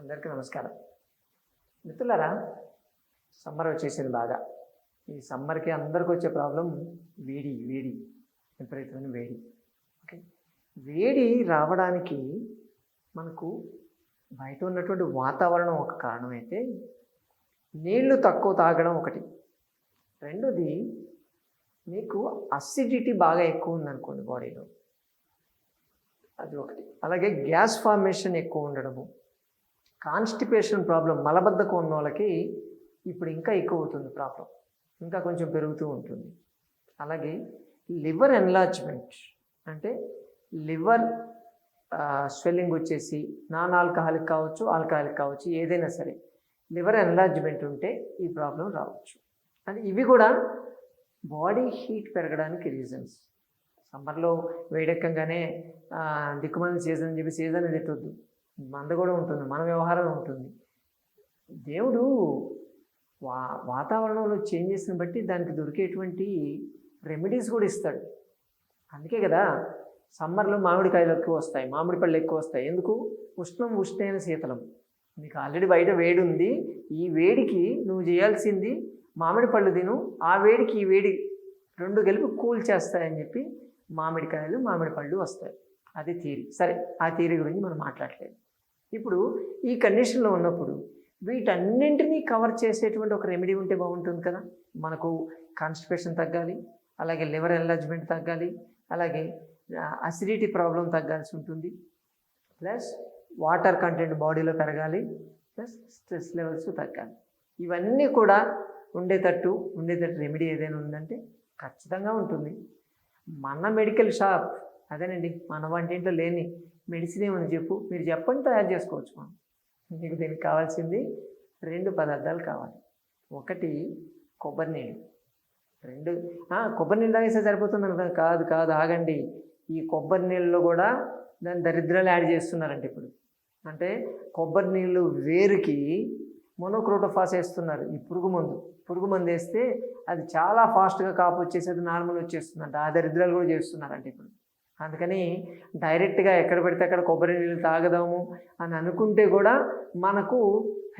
అందరికీ నమస్కారం. మిత్రులారా సమ్మర్ వచ్చేసింది బాగా. ఈ సమ్మర్కి అందరికీ వచ్చే ప్రాబ్లం వేడి వేడి విపరీతమైన వేడి. ఓకే? వేడి రావడానికి మనకు బయట ఉన్నటువంటి వాతావరణం ఒక కారణం అయితే నీళ్ళు తక్కువ తాగడం ఒకటి. రెండోది మీకు అసిడిటీ బాగా ఎక్కువ ఉందనుకోండి బాడీలో అది ఒకటి. అలాగే గ్యాస్ ఫార్మేషన్ ఎక్కువ ఉండడము. కాన్స్టిపేషన్ ప్రాబ్లం మలబద్ధకం ఉన్న వాళ్ళకి ఇప్పుడు ఇంకా ఎక్కువ అవుతుంది ప్రాబ్లం. ఇంకా కొంచెం పెరుగుతూ ఉంటుంది. అలాగే లివర్ ఎన్లార్జ్మెంట్ అంటే లివర్ స్వెల్లింగ్ వచ్చేసి నాన్ ఆల్కహాలిక్ కావచ్చు ఆల్కహాలిక్ కావచ్చు ఏదైనా సరే లివర్ ఎన్లార్జ్మెంట్ ఉంటే ఈ ప్రాబ్లం రావచ్చు. అని ఇవి కూడా బాడీ హీట్ పెరగడానికి రీజన్స్. సమ్మర్లో వేడెక్కగానే దిక్కుమంది సీజన్ అని చెప్పి సీజన్ ఇది మంద కూడా ఉంటుంది మన వ్యవహారం ఉంటుంది. దేవుడు వా వాతావరణంలో చేంజెస్ని బట్టి దానికి దొరికేటువంటి రెమెడీస్ కూడా ఇస్తాడు. అందుకే కదా సమ్మర్లో మామిడికాయలు ఎక్కువ వస్తాయి మామిడి పళ్ళు ఎక్కువ వస్తాయి. ఎందుకు? ఉష్ణం ఉష్ణైన శీతలం. నీకు ఆల్రెడీ బయట వేడి ఉంది ఈ వేడికి నువ్వు చేయాల్సింది మామిడి పళ్ళు తిను ఆ వేడికి ఈ వేడి రెండు కలిపి కూల్ చేస్తాయని చెప్పి మామిడికాయలు మామిడి పళ్ళు వస్తాయి. అది థీరీ సరే ఆ థీరీ గురించి మనం మాట్లాడలేదు. ఇప్పుడు ఈ కండిషన్లో ఉన్నప్పుడు వీటన్నింటినీ కవర్ చేసేటువంటి ఒక రెమెడీ ఉంటే బాగుంటుంది కదా. మనకు కాన్స్టిపేషన్ తగ్గాలి అలాగే లివర్ ఎన్లాజ్మెంట్ తగ్గాలి అలాగే అసిడిటీ ప్రాబ్లం తగ్గాల్సి ఉంటుంది. ప్లస్ వాటర్ కంటెంట్ బాడీలో పెరగాలి ప్లస్ స్ట్రెస్ లెవెల్స్ తగ్గాలి. ఇవన్నీ కూడా ఉండేటట్టు ఉండేటట్టు రెమెడీ ఏదైనా ఉందంటే ఖచ్చితంగా ఉంటుంది. మన మెడికల్ షాప్ అదేనండి మన వంటింట్లో లేని మెడిసిన్ ఏమైనా చెప్పు? మీరు చెప్పండి తయారు చేసుకోవచ్చు. మనం మీకు దీనికి కావాల్సింది రెండు పదార్థాలు కావాలి. ఒకటి కొబ్బరి నీళ్ళు. రెండు కొబ్బరి నీళ్ళు తాగేస్తే సరిపోతుంది కాదు కాదు ఆగండి. ఈ కొబ్బరి నీళ్ళలో కూడా దాని దరిద్రాలు యాడ్ చేస్తున్నారంట ఇప్పుడు. అంటే కొబ్బరి నీళ్ళు వేరుకి మొనోక్రోటోఫాస్ వేస్తున్నారు. ఈ పురుగు మందు. పురుగు మందు వేస్తే అది చాలా ఫాస్ట్గా కాపు వచ్చేసి అది నార్మల్ వచ్చేస్తుందంట. ఆ దరిద్రాలు కూడా చేస్తున్నారంట ఇప్పుడు. అందుకని డైరెక్ట్గా ఎక్కడ పడితే అక్కడ కొబ్బరి నీళ్ళు తాగదాము అని అనుకుంటే కూడా మనకు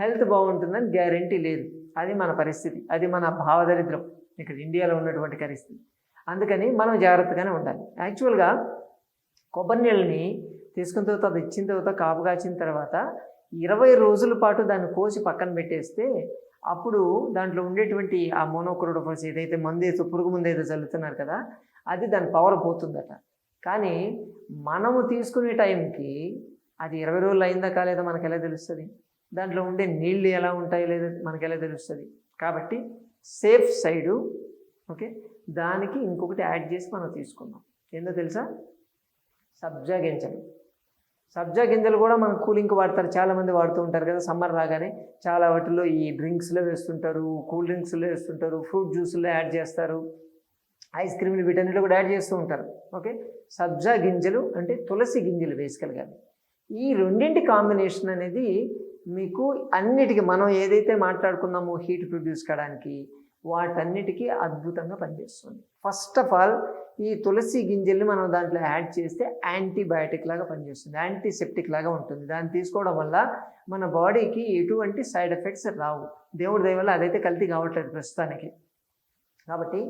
హెల్త్ బాగుంటుందని గ్యారంటీ లేదు. అది మన పరిస్థితి. అది మన భావదరిద్రం. ఇక్కడ ఇండియాలో ఉన్నటువంటి పరిస్థితి. అందుకని మనం జాగ్రత్తగానే ఉండాలి. యాక్చువల్గా కొబ్బరి నీళ్ళని తీసుకున్న తర్వాత అది ఇచ్చిన తర్వాత కాపు కాచిన తర్వాత ఇరవై రోజుల పాటు దాన్ని కోసి పక్కన పెట్టేస్తే అప్పుడు దాంట్లో ఉండేటువంటి ఆ మోనోక్రోడోఫర్స్ ఏదైతే మందు ఏదో పురుగు మందు ఏదో చల్లుతున్నారు కదా అది దాని పవర్ పోతుందట. కానీ మనము తీసుకునే టైంకి అది ఇరవై రోజులు అయిందా కాలేదో మనకు ఎలా తెలుస్తుంది? దాంట్లో ఉండే నీళ్ళు ఎలా ఉంటాయో లేదో మనకు ఎలా తెలుస్తుంది? కాబట్టి సేఫ్ సైడు ఓకే దానికి ఇంకొకటి యాడ్ చేసి మనం తీసుకుందాం. ఏందో తెలుసా? సబ్జా గింజలు. సబ్జా గింజలు కూడా మనం కూలింగ్కి వాడతారు. చాలామంది వాడుతూ ఉంటారు కదా సమ్మర్ రాగానే. చాలా వాటిలో ఈ డ్రింక్స్లో వేస్తుంటారు కూల్ డ్రింక్స్లో వేస్తుంటారు ఫ్రూట్ జ్యూస్లో యాడ్ చేస్తారు. ఐస్ క్రీమ్లు వీటన్నిటిలో కూడా యాడ్ చేస్తూ ఉంటారు. ఓకే? సబ్జా గింజలు అంటే తులసి గింజలు బేసికల్గా ఈ రెండింటి కాంబినేషన్ అనేది మీకు అన్నిటికీ మనం ఏదైతే మాట్లాడుకున్నామో హీట్ ప్రొడ్యూస్ కావడానికి వాటన్నిటికీ అద్భుతంగా పనిచేస్తుంది. ఫస్ట్ ఆఫ్ ఆల్ ఈ తులసి గింజల్ని మనం దాంట్లో యాడ్ చేస్తే యాంటీబయాటిక్ లాగా పనిచేస్తుంది. యాంటీసెప్టిక్ లాగా ఉంటుంది. దాన్ని తీసుకోవడం వల్ల మన బాడీకి ఎటువంటి సైడ్ ఎఫెక్ట్స్ రావు. దేవుడి దయవల్ల అదైతే కల్తీ కావట్లేదు ప్రస్తుతానికి. కాబట్టి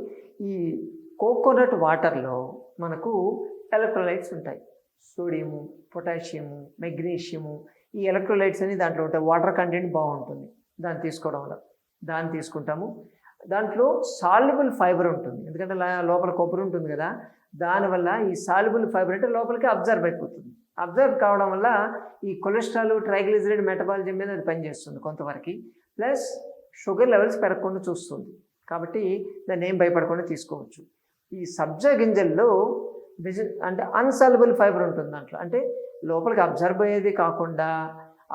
ఈ కోకోనట్ వాటర్లో మనకు ఎలక్ట్రోలైట్స్ ఉంటాయి. సోడియము పొటాషియము మెగ్నీషియము ఈ ఎలక్ట్రోలైట్స్ అని దాంట్లో ఉంటాయి వాటర్ కంటెంట్ బాగుంటుంది. దాన్ని తీసుకోవడం వల్ల. దాన్ని తీసుకుంటాము. దాంట్లో సాల్యుబుల్ ఫైబర్ ఉంటుంది. ఎందుకంటే లోపల కొబ్బరి ఉంటుంది కదా. దానివల్ల ఈ సాల్యుబుల్ ఫైబర్ అంటే లోపలికి అబ్జర్వ్ అయిపోతుంది. అబ్జర్వ్ కావడం వల్ల ఈ కొలెస్ట్రాల్ ట్రైగ్లిజరైడ్ మెటబాలిజం మీద అది పనిచేస్తుంది కొంతవరకు. ప్లస్ షుగర్ లెవెల్స్ పెరగకుండా చూస్తుంది. కాబట్టి దాన్ని ఏం భయపడకుండా తీసుకోవచ్చు. ఈ సబ్జా గింజల్లో విజి అంటే అన్సాల్యుబుల్ ఫైబర్ ఉంటుంది దాంట్లో. అంటే లోపలికి అబ్జర్వ్ అయ్యేది కాకుండా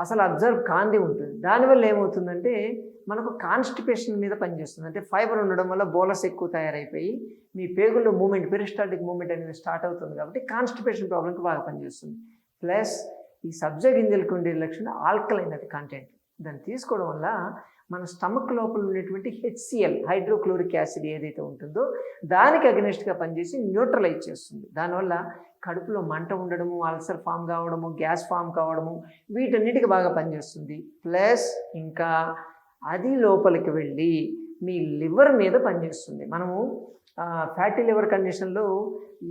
అసలు అబ్జర్వ్ కాంది ఉంటుంది. దానివల్ల ఏమవుతుందంటే మనకు కాన్స్టిపేషన్ మీద పనిచేస్తుంది. అంటే ఫైబర్ ఉండడం వల్ల బోలస్ ఎక్కువ తయారైపోయి మీ పేగుల్లో మూమెంట్ పెరిస్టాటిక్ మూమెంట్ అనేది స్టార్ట్ అవుతుంది కాబట్టి కాన్స్టిపేషన్ ప్రాబ్లంకి బాగా పనిచేస్తుంది. ప్లస్ ఈ సబ్జా గింజలకు ఉండే లక్షణం ఆల్కలైన్ అది కంటెంట్. దాన్ని తీసుకోవడం వల్ల మన స్టమక్ లోపల ఉన్నటువంటి హెచ్సిఎల్ హైడ్రోక్లోరిక్ యాసిడ్ ఏదైతే ఉంటుందో దానికి అగెనిస్ట్గా పనిచేసి న్యూట్రలైజ్ చేస్తుంది. దానివల్ల కడుపులో మంట ఉండడము అల్సర్ ఫామ్ కావడము గ్యాస్ ఫామ్ కావడము వీటన్నిటికి బాగా పనిచేస్తుంది. ప్లస్ ఇంకా అది లోపలికి వెళ్ళి మీ లివర్ మీద పనిచేస్తుంది. మనము ఫ్యాటీ లివర్ కండిషన్లో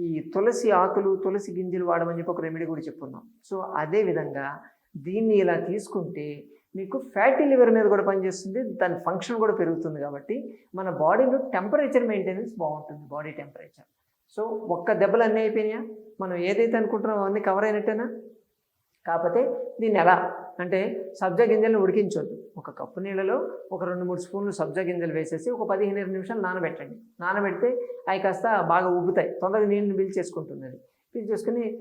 ఈ తులసి ఆకులు తులసి గింజలు వాడమని చెప్పి ఒక రెమెడీ కూడా చెప్పుకున్నాం సో అదే విధంగా దీన్ని ఇలా తీసుకుంటే మీకు ఫ్యాటీ లివర్ మీద కూడా పనిచేస్తుంది దాని ఫంక్షన్ కూడా పెరుగుతుంది కాబట్టి మన బాడీలో టెంపరేచర్ మెయింటెనెన్స్ బాగుంటుంది బాడీ టెంపరేచర్ సో ఒక్క దెబ్బలు అన్నీ అయిపోయినాయా? మనం ఏదైతే అనుకుంటున్నామో అవన్నీ కవర్ అయినట్టేనా? కాకపోతే దీన్ని ఎలా? అంటే సబ్జా గింజలను ఉడికించొద్దు. ఒక కప్పు నీళ్ళలో ఒక రెండు మూడు స్పూన్లు సబ్జా గింజలు వేసేసి ఒక పదిహేను ఇరవై నిమిషాలు నానబెట్టండి. నానబెడితే అవి కాస్త బాగా ఉబ్బుతాయి. తొందరగా నీళ్ళని పీల్చేసుకుంటుంది అది. పీల్చేసుకుని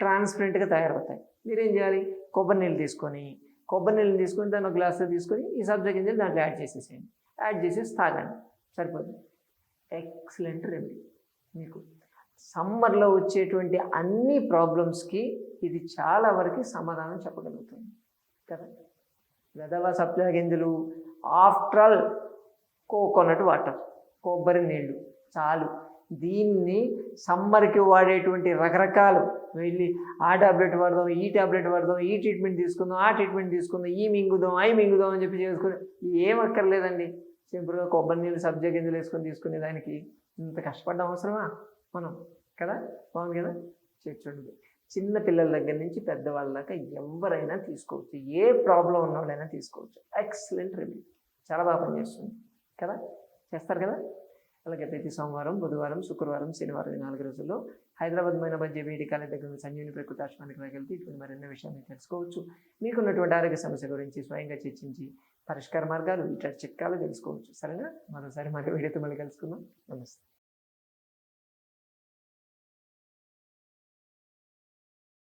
ట్రాన్స్పరెంట్గా తయారవుతాయి. మీరేం చేయాలి? కొబ్బరి నీళ్ళు తీసుకొని కొబ్బరి నీళ్ళు తీసుకొని దాన్ని ఒక గ్లాసులో తీసుకొని ఈ సబ్జా గింజలు దాంట్లో యాడ్ చేసేసేయండి. యాడ్ చేసేసి తాగండి. సరిపోతుంది. ఎక్సలెంట్ రెమెడీ మీకు సమ్మర్లో వచ్చేటువంటి అన్ని ప్రాబ్లమ్స్కి ఇది చాలా వరకు సమాధానం చెప్పగలుగుతుంది. కదా? వెదవ సబ్జా గింజలు ఆఫ్టర్ ఆల్ కోకోనట్ వాటర్ కొబ్బరి నీళ్ళు చాలు. దీన్ని సమ్మర్కి వాడేటువంటి రకరకాలు. వెళ్ళి ఆ టాబ్లెట్ వాడదాం ఈ టాబ్లెట్ వాడదాం ఈ ట్రీట్మెంట్ తీసుకుందాం ఆ ట్రీట్మెంట్ తీసుకుందాం ఈ మింగుదాం అవి మింగుదాం అని చెప్పి చేసుకుని ఏం అక్కర్లేదండి. సింపుల్గా కొబ్బరి నీళ్ళు సబ్జా గింజలు వేసుకొని తీసుకునే దానికి ఇంత కష్టపడ్డం అవసరమా? మనం కదా? బాగుంది కదా? చూడండి. చిన్న పిల్లల దగ్గర నుంచి పెద్దవాళ్ళ దాకా ఎవరైనా తీసుకోవచ్చు. ఏ ప్రాబ్లం ఉన్న వాళ్ళైనా తీసుకోవచ్చు. Excellent remedy. చాలా బాగా పనిచేస్తుంది. కదా? చేస్తారు కదా? అలాగే ప్రతి సోమవారం బుధవారం శుక్రవారం శనివారం ఈ నాలుగు రోజుల్లో హైదరాబాద్ మైన మధ్య వేడి కాలేజ్ దగ్గర ఉన్న సంజీవిని ప్రకృతి ఆశ్రమానికి వెళ్తే ఇటువంటి మరెన్నో విషయాన్ని తెలుసుకోవచ్చు. మీకున్నటువంటి ఆరోగ్య సమస్య గురించి స్వయంగా చర్చించి పరిష్కార మార్గాలు ఇట్లా చిట్కాలు తెలుసుకోవచ్చు. సరేనా? మరోసారి మరి వీడియోతో మళ్ళీ కలుసుకుందాం. నమస్తే.